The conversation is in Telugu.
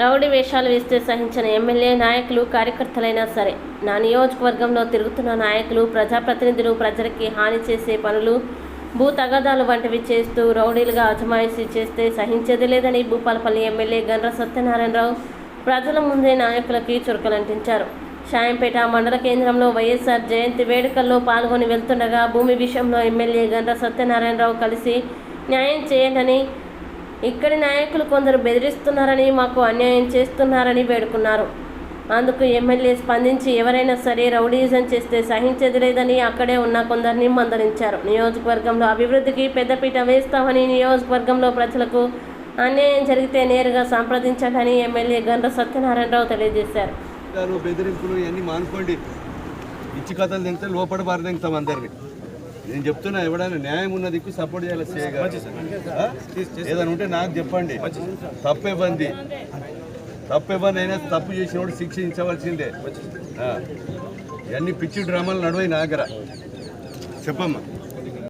రౌడీ వేషాలు వేస్తే సహించిన ఎమ్మెల్యే నాయకులు కార్యకర్తలైనా సరే నా నియోజకవర్గంలో తిరుగుతున్న నాయకులు ప్రజాప్రతినిధులు ప్రజలకి హాని చేసే పనులు భూ తగాదాలు వంటివి చేస్తూ రౌడీలుగా అజమాయిషీ చేస్తే సహించేది లేదని భూపాలపల్లి ఎమ్మెల్యే గండ్ర సత్యనారాయణరావు ప్రజల ముందే నాయకులకి చురుకలంటించారు. షాయంపేట మండల కేంద్రంలో వైఎస్ఆర్ జయంతి వేడుకల్లో పాల్గొని వెళ్తుండగా భూమి విషయంలో ఎమ్మెల్యే గండ్ర సత్యనారాయణరావు కలిసి న్యాయం చేయండి ఇక్కడి నాయకులు కొందరు బెదిరిస్తున్నారని మాకు అన్యాయం చేస్తున్నారని వేడుకున్నారు. అందుకు ఎమ్మెల్యే స్పందించి ఎవరైనా సరే రౌడీజం చేస్తే సహించేది లేదని అక్కడే ఉన్న కొందరిని మందలించారు. నియోజకవర్గంలో అభివృద్ధికి పెద్దపీట వేస్తామని నియోజకవర్గంలో ప్రజలకు అన్యాయం జరిగితే నేరుగా సంప్రదించాలని ఎమ్మెల్యే గండ్ర సత్యనారాయణరావు తెలియజేశారు. బెదిరింపులు ఇవన్నీ మానుకోండి. ఇచ్చి కథలు తింటే లోపల బారి తింటాం నేను చెప్తున్నా ఎవడైనా న్యాయం ఉన్న దిక్కు సపోర్ట్ చేయాలి సీఏ గారు. ఏదైనా ఉంటే నాకు చెప్పండి. తప్పే బంది తప్పే బంది అయినా తప్పు చేసినోడు శిక్షించవలసిందే. ఇవన్నీ పిచ్చి డ్రామాలు నడువై నాగర. చెప్పమ్మా.